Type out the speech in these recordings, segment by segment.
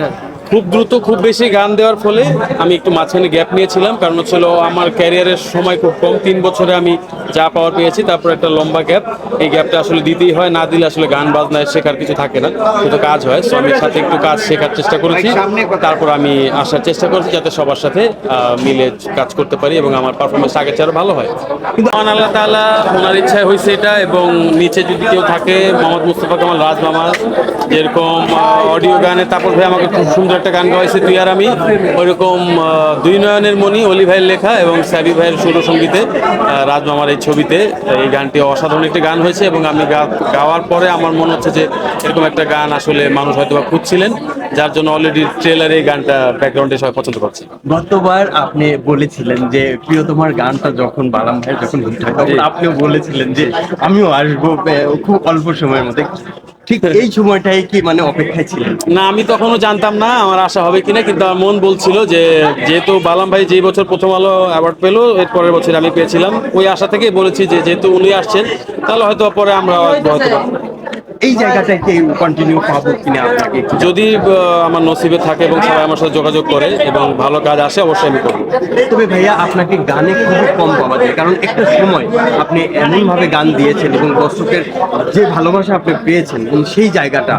এটা খুব দ্রুত খুব বেশি গান দেওয়ার ফলে আমি একটু মাঝখানে গ্যাপ নিয়েছিলাম। কারণ হচ্ছিল আমার ক্যারিয়ারের সময় খুব কম। তিন বছরে আমি যা পাওয়ার পেয়েছি তারপর একটা লম্বা গ্যাপ এই গ্যাপটা আসলে দিতেই হয় না দিলে আসলে গান বাজনায় শেখার কিছু থাকে না। শুধু কাজ হয়। সো আমি সাথে একটু কাজ শেখার চেষ্টা করেছি। তারপর আমি আসার চেষ্টা করেছি যাতে সবার সাথে মিলে কাজ করতে পারি এবং আমার পারফরমেন্স আগের চেয়ে ভালো হয়। কিন্তু আল্লাহ তাআলা ওনার ইচ্ছায় হয়েছে এটা এবং নিচে যদি কেউ থাকে মোহাম্মদ মুস্তফা কামাল রাজ মামা যেরকম অডিও গানে তারপর ভাই আমাকে খুব সুন্দর একটা গান গাইছে তুই আর আমি। ওইরকম দুই নয়নের মণি অলি ভাইয়ের লেখা এবং সাবি ভাইয়ের সুর সঙ্গীতে রাজ মামার এই ছবিতে। এই গানটি অসাধারণ একটি গান হয়েছে এবং আমি গাওয়ার পরে আমার মনে হচ্ছে যে এরকম একটা গান আসলে মানুষ হয়তো বা খুঁজছিলেন যার জন্য অলরেডি ট্রেলারে এই গানটা ব্যাকগ্রাউন্ডে সবাই পছন্দ করছে। গতবার আপনি বলেছিলেন যে প্রিয় তোমার গানটা যখন বালাম ভাই যখন হিট হয় তখন আপনিও বলেছিলেন যে আমিও আসব খুব অল্প সময়ের মধ্যে। ঠিক এই সময়টাই কি মানে অপেক্ষায় ছিল না, আমি তখনও জানতাম না আমার আশা হবে কিনা, কিন্তু আমার মন বলছিল যে যেহেতু বালাম ভাই যেই বছর প্রথম আলো অ্যাওয়ার্ড পেল, এর পরের বছর আমি পেয়েছিলাম। ওই আশা থেকেই বলেছি যে যেহেতু উনি আসছেন, তাহলে হয়তো পরে আমরা হয়তো এই জায়গাটায় কি কন্টিনিউ পাবো কিনা আপনাকে যদি আমার নসিবে থাকে এবং সবাই আমার সাথে যোগাযোগ করে এবং ভালো কাজ আসে অবশ্যই আমি করব। তবে ভাইয়া আপনাকে গানে খুব কম পাওয়া যায় কারণ একটা সময় আপনি এমন ভাবে গান দিয়েছেন এবং দর্শকের যে ভালোবাসা আপনি পেয়েছেন এবং সেই জায়গাটা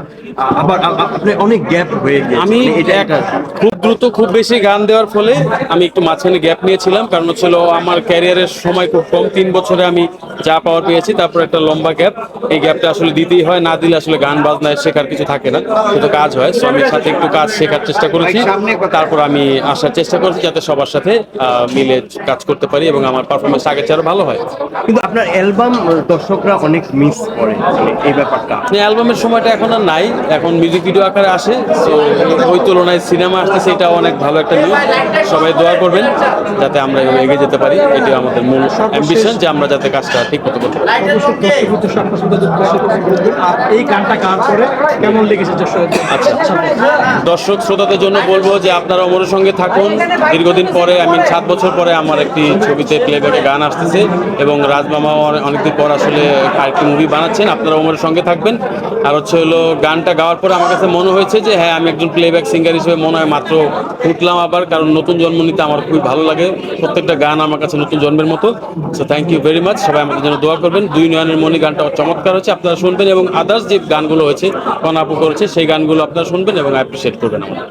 আবার আপনি অনেক গ্যাপ হয়ে গিয়েছে। আমি মানে এটা খুব দ্রুত খুব বেশি গান দেওয়ার ফলে আমি একটু মাঝখানে গ্যাপ নিয়েছিলাম কারণ হচ্ছিল আমার ক্যারিয়ারের সময় খুব কম তিন বছরে আমি যা পাওয়ার পেয়েছি তারপর একটা লম্বা গ্যাপ এই গ্যাপটা আসলে দিতেই হয় না দিলে আসলে গান বাজনায় শেখার কিছু থাকে না শুধু কাজ হয়। সো আমি সাথে একটু কাজ শেখার চেষ্টা করেছি। তারপর আমি আসার চেষ্টা করেছি যাতে সবার সাথে আহ, মিলে কাজ করতে পারি এবং আমার পারফরমেন্স আগের চেয়ে আরও ভালো হয়। কিন্তু আপনার অ্যালবাম দর্শকরা অনেক মিস করে মানে এই ব্যাপারটা। অ্যালবামের সময়টা এখন আর নাই। এখন মিউজিক ভিডিও আকারে আসে তো ওই তুলনায় সিনেমা আসতেছে এটা অনেক ভালো একটা নিউজ সবাই দোয়া করবেন যাতে আমরা এগিয়ে যেতে পারি এটি আমাদের মূল অ্যাম্বিশন যে আমরা যাতে কাজটা ঠিক মতো করতে এই গানটা পরে কেমন লেগেছে আচ্ছা দর্শক শ্রোতাদের জন্য বলব যে আপনারা অমরের সঙ্গে থাকুন দীর্ঘদিন পরে আমি সাত বছর পরে আমার একটি ছবিতে প্লেব্যাকে গান আসতেছে এবং রাজমামাও অনে- অনেকদিন পর আসলে আরেকটি মুভি বানাচ্ছেন আপনারা অমরের সঙ্গে থাকবেন আর হচ্ছে হলো গানটা গাওয়ার পরে আমার কাছে মনে হয়েছে যে হ্যাঁ আমি একজন প্লেব্যাক সিঙ্গার হিসেবে মনে হয় মাত্র ফুটলাম আবার, কারণ নতুন জন্ম নিতে আমার খুবই ভালো লাগে। প্রত্যেকটা গান আমার কাছে নতুন জন্মের মতো। So thank you very much সবাই আমাদের জন্য দোয়া করবেন। দুই নয়নের মনি গানটা চমৎকার হচ্ছে আপনারা শুনবেন এবং আদার্স যে গানগুলো হয়েছে কনাপু করেছে, সেই গানগুলো আপনারা শুনবেন এবং অ্যাপ্রিসিয়েট করবেন আমাদের।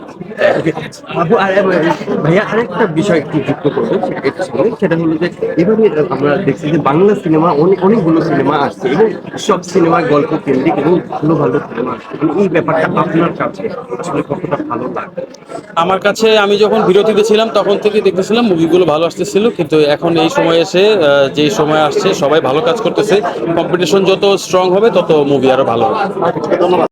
ভাইয়া আরেকটা বিষয় একটু যুক্ত করব সেটা- হলো যে এভাবে আমরা দেখছি যে বাংলা সিনেমা অনেক অনেকগুলো সিনেমা আসছে এবং সব সিনেমা গল্প কেন্দ্রিক এবং ভালো ভালো সিনেমা আসছে। এই ব্যাপারটা আপনার কাছে আসলে কতটা ভালো লাগে আমার কাছে আমি যখন বিরতিতে ছিলাম তখন থেকে দেখতেছিলাম মুভিগুলো ভালো আসতেছিল কিন্তু এখন এই সময় এসে যেই সময় আসছে সবাই ভালো কাজ করতেছে। কম্পিটিশন যত স্ট্রং হবে তত মুভি আরও ভালো হবে।